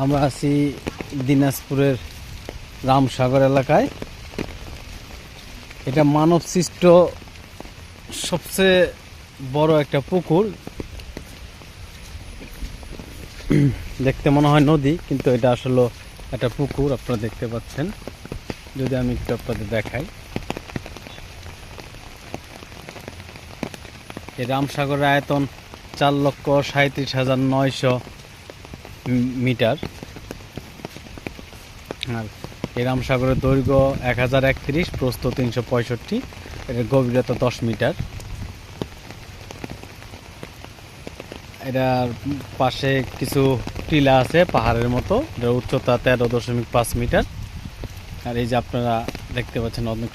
আমরা আছি দিনাজপুরের রামসাগর এলাকায়। এটা মানব সৃষ্ট সবচেয়ে বড় একটা পুকুর। দেখতে মনে হয় নদী, কিন্তু এটা আসলে একটা পুকুর, আপনারা দেখতে পাচ্ছেন। যদি আমি একটু আপনাদের দেখাই। এই রামসাগরের আয়তন চার লক্ষ সাঁত্রিশ হাজার নয়শো মিটার। আর এই রামসাগরের দৈর্ঘ্য এক হাজার একত্রিশ, প্রস্থ তিনশো পঁয়ষট্টি, এর গভীরতা দশ মিটার। এটার পাশে কিছু টিলা আছে পাহাড়ের মতো, এটার উচ্চতা তেরো দশমিক পাঁচ মিটার। আর এই যে আপনারা দেখতে পাচ্ছেন অনেক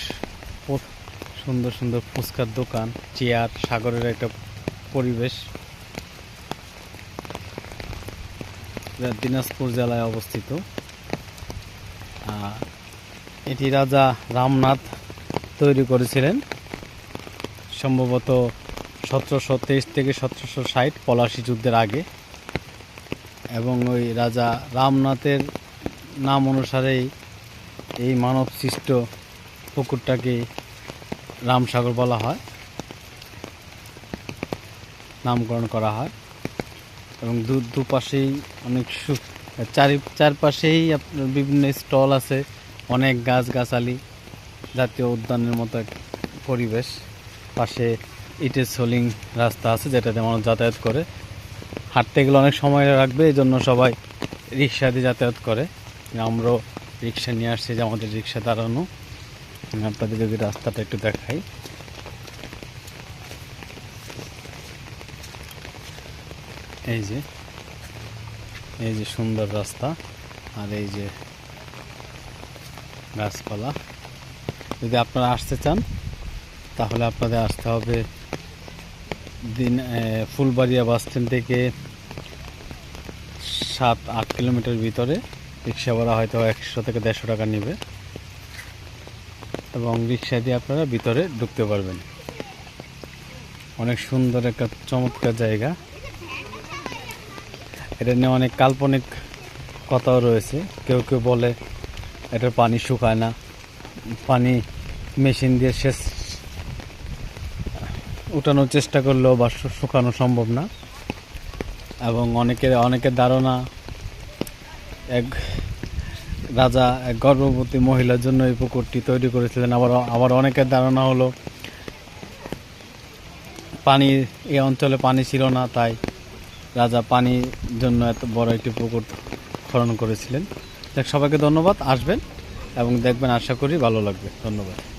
সুন্দর সুন্দর ফুচকার দোকান, চেয়ার, সাগরের একটা পরিবেশ। দিনাজপুর জেলায় অবস্থিত। এটি রাজা রামনাথ তৈরি করেছিলেন। সম্ভবত সতেরোশো তেইশ থেকে সতেরোশো ষাট পলাশি যুদ্ধের আগে। এবং ওই রাজা রামনাথের নাম অনুসারেই এই মানব সৃষ্ট পুকুরটাকে রামসাগর বলা হয়। নামকরণ করা হয়। এবং দু, দুপাশেই অনেক চারি, চারপাশেই আপনার বিভিন্ন স্টল আছে, অনেক গাছগাছালি জাতীয় উদ্যানের মতো এক পরিবেশ। পাশে ইটের সোলিং রাস্তা আছে, যেটাতে মানুষ যাতায়াত করে। হাঁটতে গেলে অনেক সময় রাখবে এই জন্য সবাই রিক্সা দিয়ে যাতায়াত করে। আমরাও রিক্সা নিয়ে আসছি যে আমাদের রিক্সা দাঁড়ানো। আপনাদের যদি রাস্তাটা একটু দেখাই। এই যে এই যে সুন্দর রাস্তা, আর এই যে গাছপালা। যদি আপনারা আসতে চান, তাহলে আপনাদের আসতে হবে দিন ফুলবাড়িয়া বাস স্ট্যান্ড থেকে সাত, আট কিলোমিটার ভিতরে। রিক্সা ভাড়া হয়তো একশো থেকে দেড়শো টাকা নেবে। এবং রিক্সা দিয়ে আপনারা ভিতরে ঢুকতে পারবেন। অনেক সুন্দর একটা চমৎকার জায়গা। এটা নিয়ে অনেক কাল্পনিক কথাও রয়েছে। কেউ কেউ বলে এটার পানি শুকায় না। পানি মেশিন দিয়ে শেষ উঠানোর চেষ্টা করলেও বা শুকানো সম্ভব না। এবং অনেকের অনেকের ধারণা এক রাজা, এক গর্ভবতী মহিলার জন্য এই পুকুরটি তৈরি করেছিলেন। আবার আবার অনেকের ধারণা হলো পানি, এই অঞ্চলে পানি ছিল না, তাই রাজা পানির জন্য এত বড় একটি পুকুর খনন করেছিলেন। দেখ সবাইকে ধন্যবাদ, আসবেন এবং দেখবেন, আশা করি ভালো লাগবে। ধন্যবাদ।